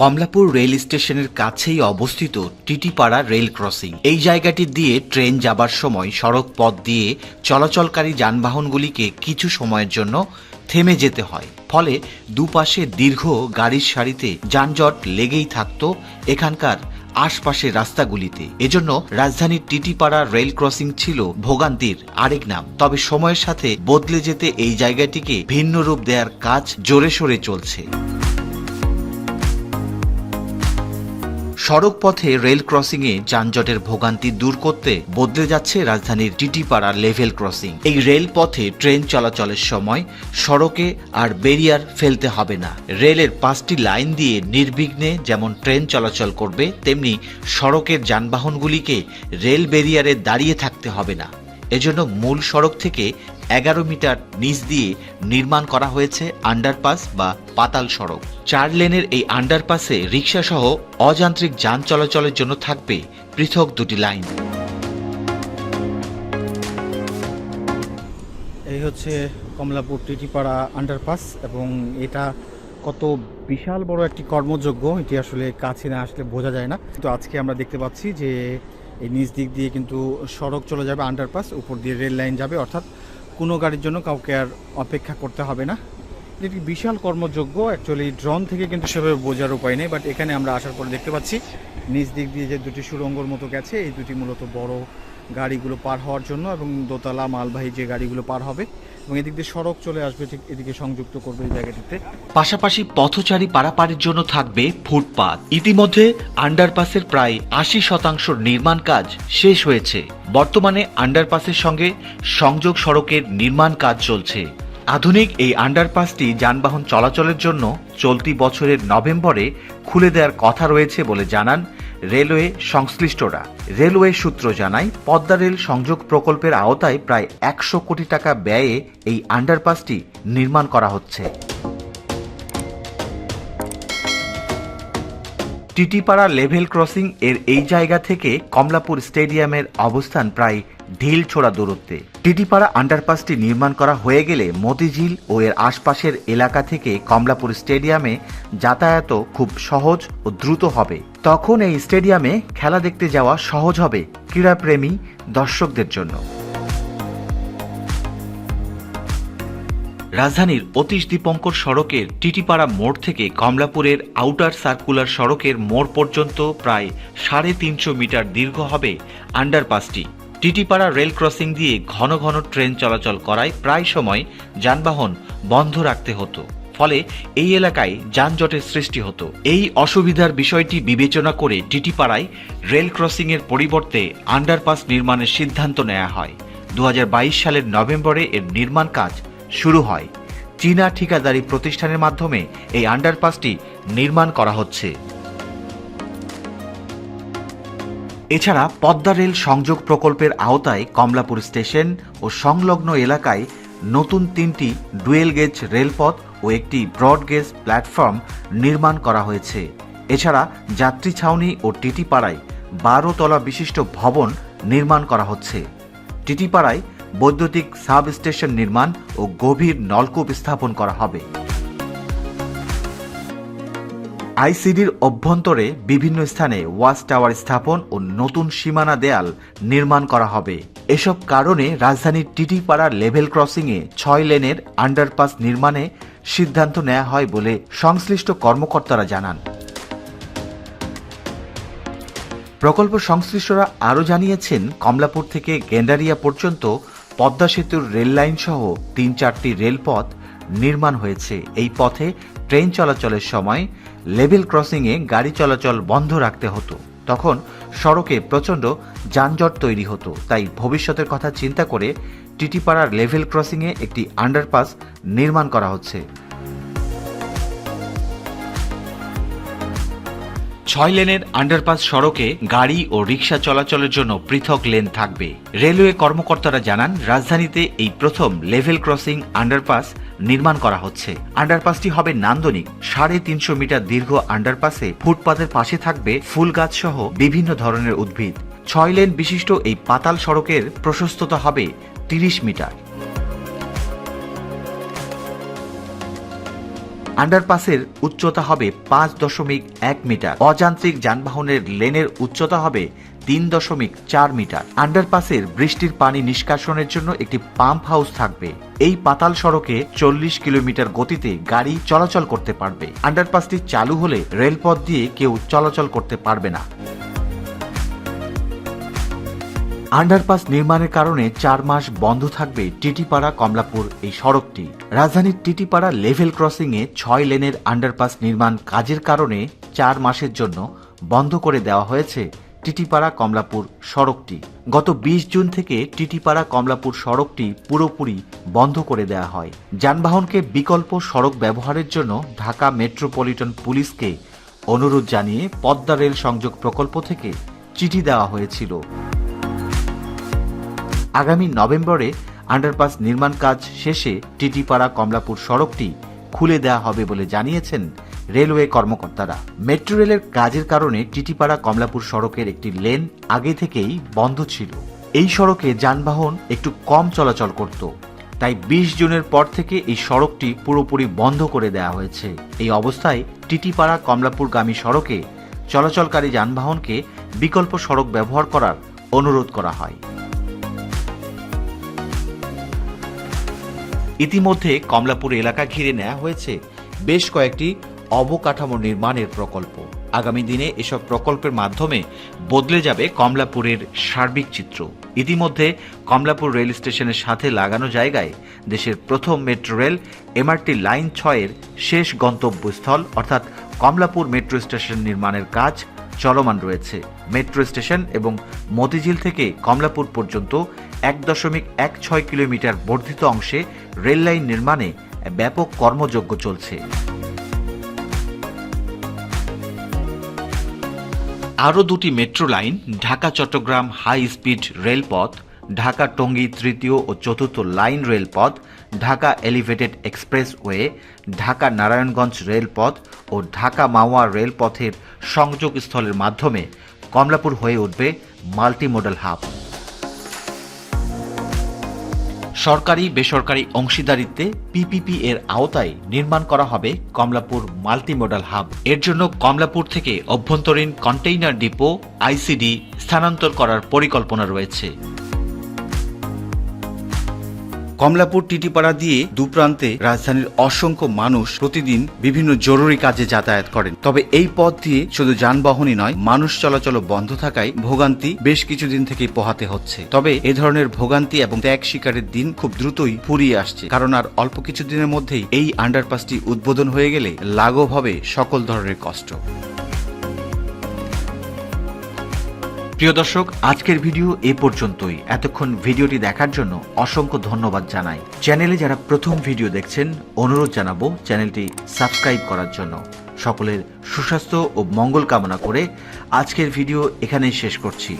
Kamalapur rail স্টেশনের কাছেই অবস্থিত টিটিপাড়া রেল ক্রসিং। এই জায়গাটি দিয়ে ট্রেন যাবার সময় সড়ক পথ দিয়ে চলাচলকারী যানবাহনগুলিকে কিছু সময়ের জন্য থেমে যেতে হয়। ফলে দুপাশে দীর্ঘ গাড়ির সারিতে যানজট লেগেই থাকত এখানকার আশপাশের রাস্তাগুলিতে। এজন্য রাজধানীর টিটিপাড়া রেল ক্রসিং ছিল ভোগান্তির আরেক নাম। তবে সময়ের সাথে বদলে যেতে এই জায়গাটিকে ভিন্ন রূপ দেওয়ার কাজ জোরে সোরে চলছে। সড়ক পথে রেল ক্রসিংয়ে যানজটের ভোগান্তি দূর করতে বদলে যাচ্ছে রাজধানীর টিটিপাড়া লেভেল ক্রসিং। এই রেল পথে ট্রেন চলাচলের সময় সড়কে আর ব্যারিয়ার ফেলতে হবে না। রেলের পাঁচটি লাইন দিয়ে নির্বিঘ্নে যেমন ট্রেন চলাচল করবে, তেমনি সড়কের যানবাহনগুলিকে রেল ব্যারিয়ারে দাঁড়িয়ে থাকতে হবে না। এজন্য মূল সড়ক থেকে এগারো মিটার নিচ দিয়ে নির্মাণ করা হয়েছে আন্ডারপাস বা পাতাল সড়ক। চার লেনের এই আন্ডারপাসে রিক্সা সহ অযান্ত্রিক যান চলাচলের জন্য থাকবে পৃথক দুটি লাইন। এই হচ্ছে কমলাপুর টিটিপাড়া আন্ডারপাস এবং এটা কত বিশাল বড় একটি কর্মযোগ্য, এটি আসলে কাছে না আসলে বোঝা যায় না। তো আজকে আমরা দেখতে পাচ্ছি যে এই নিচ দিক দিয়ে কিন্তু সড়ক চলে যাবে আন্ডারপাস উপর দিয়ে রেল লাইন যাবে, অর্থাৎ কোনো গাড়ির জন্য কাউকে আর অপেক্ষা করতে হবে না। এটি বিশাল কর্মযোগ্য অ্যাকচুয়ালি ড্রোন থেকে কিন্তু সেভাবে বোঝার উপায় নেই বাট এখানে আমরা আসার পরে দেখতে পাচ্ছি, নিচ দিক দিয়ে যে দুটি সুরঙ্গর মতো গেছে, এই দুটি মূলত বড় গাড়িগুলো পার হওয়ার জন্য এবং দোতলা, মালবাহী যে গাড়িগুলো পার হবে এবং এদিক দিয়ে সড়ক চলে আসবে, ঠিক এদিকে সংযুক্ত করবে এই জায়গাটিতে। পাশাপাশি পথচারী পারাপারের জন্য থাকবে ফুটপাত। ইতিমধ্যে আন্ডারপাসের প্রায় আশি শতাংশ নির্মাণ কাজ শেষ হয়েছে। বর্তমানে আন্ডারপাসের সঙ্গে সংযোগ সড়কের নির্মাণ কাজ চলছে। আধুনিক এই আন্ডারপাসটি যানবাহন চলাচলের জন্য চলতি বছরের নভেম্বরে খুলে দেওয়ার কথা রয়েছে বলে জানান রেলওয়ে সংশ্লিষ্টরা। রেলওয়ে সূত্র জানায়, পদ্মা রেল সংযোগ প্রকল্পের আওতায় প্রায় একশো কোটি টাকা ব্যয়ে এই আন্ডারপাসটি নির্মাণ করা হচ্ছে। টিটিপাড়া লেভেল ক্রসিং এর এই জায়গা থেকে কমলাপুর স্টেডিয়ামের অবস্থান প্রায় ঢিল ছোড়া দূরত্বে। টিটিপাড়া আন্ডারপাসটি নির্মাণ করা হয়ে গেলে মতিঝিল ও এর আশপাশের এলাকা থেকে কমলাপুর স্টেডিয়ামে যাতায়াত খুব সহজ ও দ্রুত হবে। তখন এই স্টেডিয়ামে খেলা দেখতে যাওয়া সহজ হবে ক্রীড়াপ্রেমী দর্শকদের জন্য। রাজধানীর অতীশ দীপঙ্কর সড়কের টিটিপাড়া মোড় থেকে কমলাপুরের আউটার সার্কুলার সড়কের মোড় পর্যন্ত প্রায় সাড়ে তিনশো মিটার দীর্ঘ হবে আন্ডারপাসটি। টিটিপাড়া রেল ক্রসিং দিয়ে ঘন ঘন ট্রেন চলাচল করায় প্রায় সময় যানবাহন বন্ধ রাখতে হতো। ফলে এই এলাকায় যানজটের সৃষ্টি হতো। এই অসুবিধার বিষয়টি বিবেচনা করে টিটিপাড়ায় রেল ক্রসিংয়ের পরিবর্তে আন্ডারপাস নির্মাণের সিদ্ধান্ত নেওয়া হয়। দু হাজার বাইশ সালের নভেম্বরে এর নির্মাণ কাজ শুরু হয়। চীনা ঠিকাদারি প্রতিষ্ঠানের মাধ্যমে এই আন্ডারপাসটি নির্মাণ করা হচ্ছে। এছাড়া পদ্মা রেল সংযোগ প্রকল্পের আওতায় কমলাপুর স্টেশন ও সংলগ্ন এলাকায় নতুন তিনটি ডুয়েল গেজ রেলপথ ও একটি ব্রডগেজ প্ল্যাটফর্ম নির্মাণ করা হয়েছে। এছাড়া যাত্রী ছাউনি ও টিটিপাড়ায় বারো তলা বিশিষ্ট ভবন নির্মাণ করা হচ্ছে। টিটিপাড়ায় বৈদ্যুতিক সাব স্টেশন নির্মাণ ও গভীর নলকূপ স্থাপন করা হবে। আইসিডির অভ্যন্তরে বিভিন্ন স্থানে ওয়াচ টাওয়ার স্থাপন ও নতুন সীমানা দেয়াল নির্মাণ করা হবে। এসব কারণে রাজধানীর টিটিপাড়া লেভেল ক্রসিংয়ে ছয় লেনের আন্ডারপাস নির্মাণে সিদ্ধান্ত নেওয়া হয় বলে সংশ্লিষ্ট কর্মকর্তারা জানান। প্রকল্প সংশ্লিষ্টরা আরও জানিয়েছেন, কমলাপুর থেকে গেন্ডারিয়া পর্যন্ত পদ্মা সেতুর রেল লাইন সহ তিন চারটি রেলপথ নির্মাণ হয়েছে। এই পথে ট্রেন চলাচলের সময় লেভেল ক্রসিংয়ে গাড়ি চলাচল বন্ধ রাখতে হতো। তখন সড়কে প্রচণ্ড যানজট তৈরি হতো। তাই ভবিষ্যতের কথা চিন্তা করে টিটিপাড়ার লেভেল ক্রসিংয়ে একটি আন্ডারপাস নির্মাণ করা হচ্ছে। ছয় লেনের আন্ডারপাস সড়কে গাড়ি ও রিক্সা চলাচলের জন্য পৃথক লেন থাকবে। রেলওয়ে কর্মকর্তারা জানান, রাজধানীতে এই প্রথম লেভেল ক্রসিং আন্ডারপাস নির্মাণ করা হচ্ছে। আন্ডারপাসটি হবে নান্দনিক। সাড়ে তিনশো মিটার দীর্ঘ আন্ডারপাসে ফুটপাতের পাশে থাকবে ফুল গাছ সহ বিভিন্ন ধরনের উদ্ভিদ। ছয় লেন বিশিষ্ট এই পাতাল সড়কের প্রশস্ততা হবে তিরিশ মিটার। আন্ডারপাসের উচ্চতা হবে পাঁচ দশমিক এক মিটার। অযান্ত্রিক যানবাহনের লেনের উচ্চতা হবে তিন দশমিক চার মিটার। আন্ডারপাসের বৃষ্টির পানি নিষ্কাশনের জন্য একটি পাম্প হাউস থাকবে। এই পাতাল সড়কে চল্লিশ কিলোমিটার গতিতে গাড়ি চলাচল করতে পারবে। আন্ডারপাসটি চালু হলে রেলপথ দিয়ে কেউ চলাচল করতে পারবে না। আন্ডারপাস নির্মাণের কারণে চার মাস বন্ধ থাকবে টিটিপাড়া কমলাপুর এই সড়কটি। রাজধানীর টিটিপাড়া লেভেল ক্রসিং এ ছয় লেনের আন্ডারপাস নির্মাণ কাজের কারণে চার মাসের জন্য বন্ধ করে দেওয়া হয়েছে টিটিপাড়া কমলাপুর সড়কটি। গত বিশ জুন থেকে টিটিপাড়া কমলাপুর সড়কটি পুরোপুরি বন্ধ করে দেওয়া হয়। যানবাহনকে বিকল্প সড়ক ব্যবহারের জন্য ঢাকা মেট্রোপলিটন পুলিশকে অনুরোধ জানিয়ে পদ্মা রেল সংযোগ প্রকল্প থেকে চিঠি দেওয়া হয়েছিল। আগামী নভেম্বরে আন্ডারপাস নির্মাণ কাজ শেষে টিটিপাড়া কমলাপুর সড়কটি খুলে দেওয়া হবে বলে জানিয়েছেন রেলওয়ে কর্মকর্তারা। মেট্রো রেলের কাজের কারণে টিটিপাড়া কমলাপুর সড়কের একটি লেন আগে থেকেই বন্ধ ছিল। এই সড়কে যানবাহন একটু কম চলাচল করত। তাই বিশ জুনের পর থেকে এই সড়কটি পুরোপুরি বন্ধ করে দেওয়া হয়েছে। এই অবস্থায় টিটিপাড়া কমলাপুরগামী সড়কে চলাচলকারী যানবাহনকে বিকল্প সড়ক ব্যবহার করার অনুরোধ করা হয়। ইতিমধ্যে কমলাপুর এলাকা ঘিরে নেওয়া হয়েছে বেশ কয়েকটি অবকাঠামো নির্মাণের প্রকল্প। আগামী দিনে এসব প্রকল্পের মাধ্যমে বদলে যাবে কমলাপুরের সার্বিক চিত্র। ইতিমধ্যে কমলাপুর রেল স্টেশনের সাথে লাগানো জায়গায় দেশের প্রথম মেট্রো রেল এমআরটি লাইন ছয়ের শেষ গন্তব্যস্থল, অর্থাৎ কমলাপুর মেট্রো স্টেশন নির্মাণের কাজ চলমান রয়েছে। মেট্রো স্টেশন এবং মতিঝিল থেকে কমলাপুর পর্যন্ত এক দশমিক এক ছয় কিলোমিটার বর্ধিত অংশে রেল লাইন নির্মাণে ব্যাপক কর্মযজ্ঞ চলছে। আরও দুটি metro line, Dhaka Chattogram high speed রেলপথ, ঢাকা টঙ্গী তৃতীয় ও চতুর্থ লাইন রেলপথ, ঢাকা এলিভেটেড এক্সপ্রেসওয়ে ঢাকা নারায়ণগঞ্জ রেলপথ ও ঢাকা মাওয়া রেলপথের সংযোগস্থলের মাধ্যমে কমলাপুর হয়ে উঠবে মাল্টিমোডাল হাব। সরকারি, বেসরকারি অংশীদারিত্বে পিপিপি এর আওতায় নির্মাণ করা হবে কমলাপুর মাল্টিমোডাল হাব। এর জন্য কমলাপুর থেকে অভ্যন্তরীণ কন্টেইনার ডিপো, আইসিডি স্থানান্তর করার পরিকল্পনা রয়েছে। কমলাপুর, টিটিপাড়া দিয়ে দুপ্রান্তে রাজধানীর অসংখ্য মানুষ প্রতিদিন বিভিন্ন জরুরি কাজে যাতায়াত করেন। তবে এই পথ দিয়ে শুধু যানবাহনই নয়, মানুষ চলাচল বন্ধ থাকায় ভোগান্তি বেশ কিছুদিন থেকেই পোহাতে হচ্ছে। তবে এ ধরনের ভোগান্তি এবং ত্যাগ শিকারের দিন খুব দ্রুতই ফুরিয়ে আসছে। কারণ আর অল্প কিছুদিনের মধ্যেই এই আন্ডারপাসটি উদ্বোধন হয়ে গেলে লাঘব হবে সকল ধরনের কষ্ট। প্রিয় দর্শক, আজকের ভিডিও এ পর্যন্তই। এতক্ষণ ভিডিওটি দেখার জন্য অসংখ্য ধন্যবাদ জানাই। চ্যানেলে যারা প্রথম ভিডিও দেখছেন, অনুরোধ জানাব চ্যানেলটি সাবস্ক্রাইব করার জন্য। সকলের সুস্বাস্থ্য ও মঙ্গল কামনা করে আজকের ভিডিও এখানেই শেষ করছি।